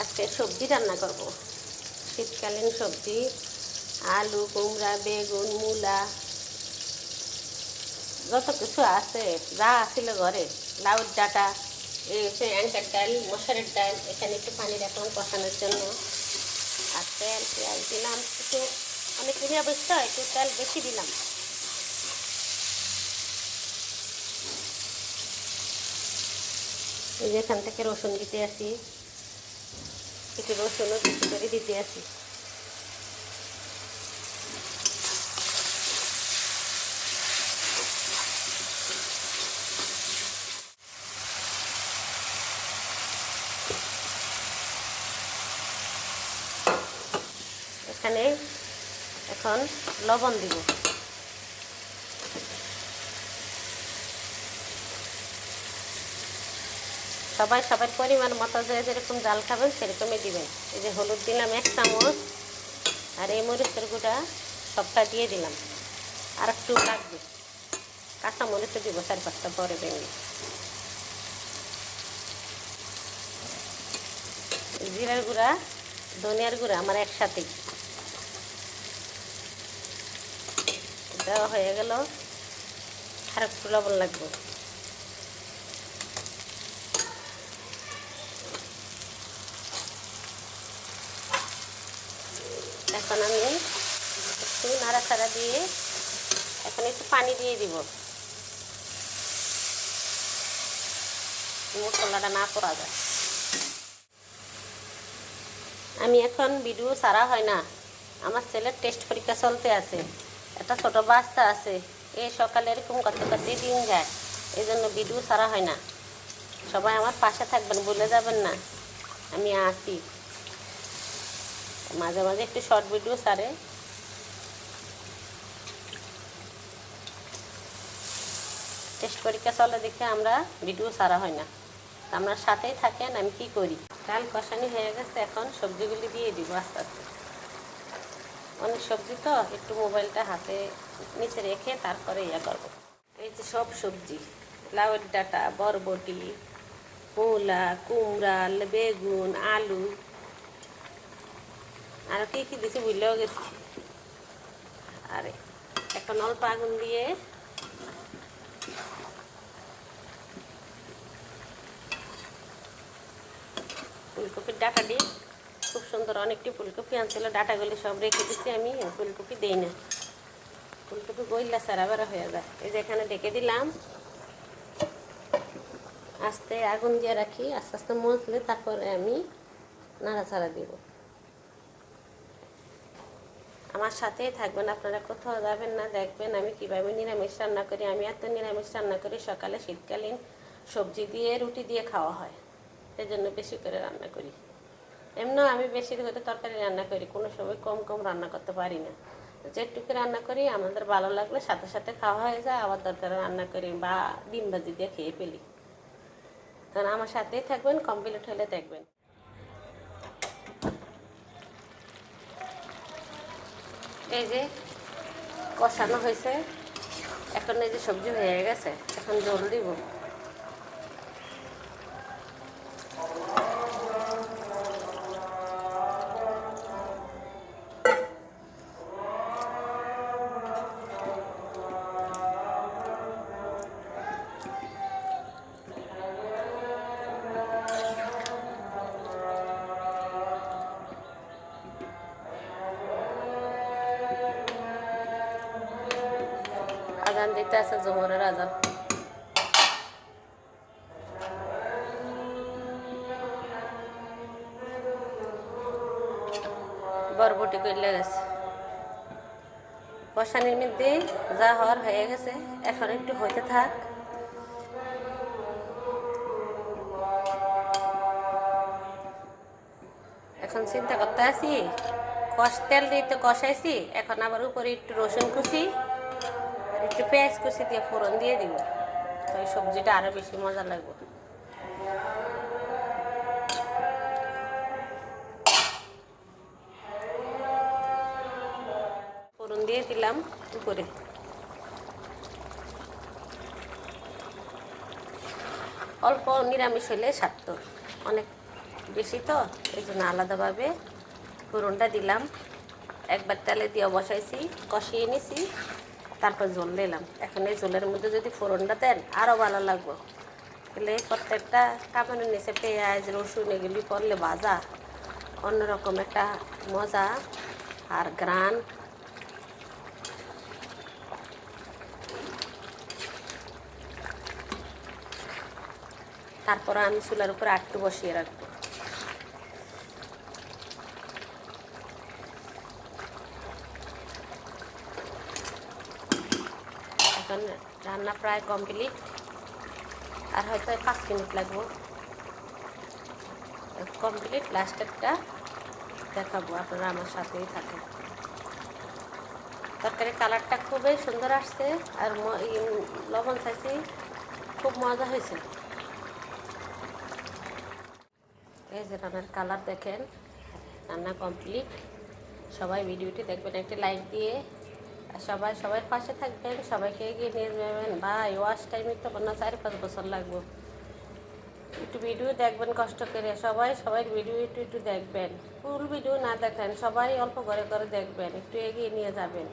আজকে সবজি রান্না করব। শীতকালীন সবজি, আলু, কুমড়া, বেগুন, মূলা, যত কিছু আছে, যা আছিল ঘরে, লাউর ডাটা, এই হচ্ছে অ্যাঙ্কার ডাল মশারের ডাল, এখানে একটু পানি রাখলাম কষানোর জন্য। তেল, পেঁয়াজ দিলাম একটু। আমি কিনে অবস্থা একটু তেল বেশি দিলাম। এই যে এখান থেকে রসুন দিতে আসি। একটু রসুনও বেশি করে দিতে আসি। এখানে এখন লবণ দিব। সবাই সবার পরিমাণ মতো যে যেরকম জাল খাবেন সেরকমই দিবেন। এই যে হলুদ দিলাম এক চামচ আর এই মরিচের গুঁড়া সবটা দিয়ে দিলাম। আর একটু লাগবে। কাঁচা মরিচও দিব, চার পাঁচটা পরে ভেঙে জিরার গুঁড়া, ধনিয়ার গুঁড়া আমার একসাথেই। দেওয়া হয়ে গেল। আর একটু লবণ লাগবে। এখন আমি একটু নাড়াচাড়া দিয়ে এখন একটু পানি দিয়ে দিব। মশলাটা না করা যায়। আমি এখন ভিডিও সারা হয় না। আমার ছেলের টেস্ট পরীক্ষা চলতে আছে। একটা ছোট বাচ্চা আছে এই সকালে এরকম করতে করতেই দিন যায় এই জন্য ভিডিও সারা হয় না। সবাই আমার পাশে থাকবেন, বলে যাবেন না। আমি আসি। মাঝে মাঝে একটু শর্ট ভিডিও সারে টেস্ট পরীক্ষা চলে দেখে আমরা ভিডিও সারা হয় না। আপনার সাথেই থাকেন, আমি কি করি? ডাল কষানি হয়ে গেছে, এখন সবজিগুলি দিয়ে দিব আস্তে আস্তে। অনেক সবজি তো, একটু মোবাইলটা হাতে নিচে রেখে তারপরে ইয়া করব। এই যে সব সবজি, লাউয়ের ডাটা, বরবটি, মূলা, কুমড়া, বেগুন, আলু। আর কি কি দিছি বুঝলেও গেছি। আরে, এখন অল্প আগুন দিয়ে ফুলকপির ডাটা দিই খুব সুন্দর অনেকটি ফুলকপি আনছিল, ডাটাগুলি সব রেখে দিচ্ছি আমি ফুলকপি দিই না। ফুলকপি গইলা সারা বেড়া হয়ে যায়। এই যে এখানে ডেকে দিলাম। আস্তে আগুন দিয়ে রাখি, আস্তে আস্তে মজলে তারপরে আমি নাড়াচাড়া দিব। আমার সাথেই থাকবেন, আপনারা কোথাও যাবেন না, দেখবেন আমি কীভাবে নিরামিষ রান্না করি। আমি এত নিরামিষ রান্না করি, সকালে শীতকালীন সবজি দিয়ে, রুটি দিয়ে খাওয়া হয়। সেই জন্য বেশি করে রান্না করি। এমনিও আমি বেশি করে তরকারি রান্না করি, কোনো সময় কম কম রান্না করতে পারি না। যেটুকু রান্না করি, আমাদের ভালো লাগলে সাথে সাথে খাওয়া হয়ে যায়, আবার তরকারি রান্না করি বা ডিম ভাজি দিয়ে খেয়ে ফেলি। কারণ আমার সাথেই থাকবেন কমপ্লিট হলে দেখবেন। এই যে কষানো হয়েছে, এখন এই যে সবজি হয়ে গেছে, এখন জল দিব। আজান দিতে আছে, জোহরের আজান। বরবটি করলে গেছে। কষানির মধ্যে যা হওয়ার হয়ে গেছে, এখন একটু হইতে থাক। এখন চিন্তা করতে আছি, কষ তেল দিয়ে তো কষাইছি, এখন আবার উপরে একটু রসুন কুচি। একটু পেঁয়াজ কুচি দিয়ে ফোড়ন দিয়ে দিব। তো এই সবজিটা আরও বেশি মজা লাগবে। ফোড়ন দিয়ে দিলাম উপরে। অল্প নিরামিষ হলে সারত অনেক বেশি তো, এই জন্য আলাদাভাবে ফোড়নটা দিলাম। একবার তেলে দিয়ে বসাইছি, কষিয়ে নিছি। তারপর জল দিলাম। এখন এই জলের মধ্যে যদি ফোড়নটা দেন আরও ভালো লাগবে। তাহলে প্রত্যেকটা কাপড়ের নিচে পেঁয়াজ, রসুন এগুলি করলে ভাজা, অন্যরকম একটা মজা আর গ্রান তারপরে আমি চুলার উপরে আটটু বসিয়ে রাখব এখন রান্না প্রায় কমপ্লিট। আর হয়তো পাঁচ মিনিট লাগবো। কমপ্লিট লাস্টেরটা দেখাবো, আপনারা আমার সাথেই থাকেন। তরকারির কালারটা খুবই সুন্দর আসছে, আর লবণ চাইছি খুব মজা হয়েছে। এই যে রান্নার কালার দেখেন, রান্না কমপ্লিট। সবাই ভিডিওটি দেখবেন, একটি লাইক দিয়ে সবাই সবার পাশে থাকবেন, সবাইকে এগিয়ে নিয়ে যাবেন। ভাই ওয়াশ টাইমে তো না চার পাঁচ বছর লাগবে। একটু ভিডিও দেখবেন কষ্ট করে। সবাই সবাই ভিডিও একটু একটু দেখবেন। ফুল ভিডিও না দেখেন, সবাই অল্প করে করে দেখবেন, একটু এগিয়ে নিয়ে যাবেন।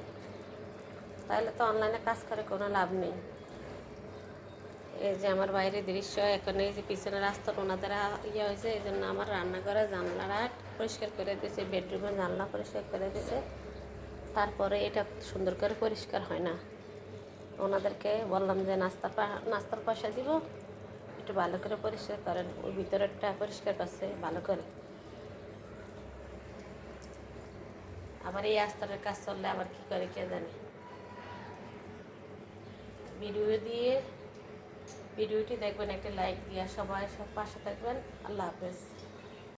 তাহলে তো অনলাইনে কাজ করে কোনো লাভ নেই। এই যে আমার বাইরের দৃশ্য, এখন এই যে পিছনে রাস্তার ওনাদের ইয়ে হয়েছে, এই জন্য আমার রান্নাঘরে জানলাটা পরিষ্কার করে দিয়েছে বেডরুমে জানলা পরিষ্কার করে দিয়েছে। তারপরে এটা সুন্দর করে পরিষ্কার হয় না। ওনাদেরকে বললাম যে, নাস্তা নাস্তার পয়সা দিব, একটু ভালো করে পরিষ্কার করেন। ওই ভিতরেরটা পরিষ্কার করছে, ভালো করে। আবার এই আস্তরের কাজ চললে আবার কি করে, কে জানে? ভিডিও দিয়ে, ভিডিওটি দেখবেন, একটা লাইক দিয়ে সবাই সব পাশে থাকবেন। আল্লাহ হাফেজ।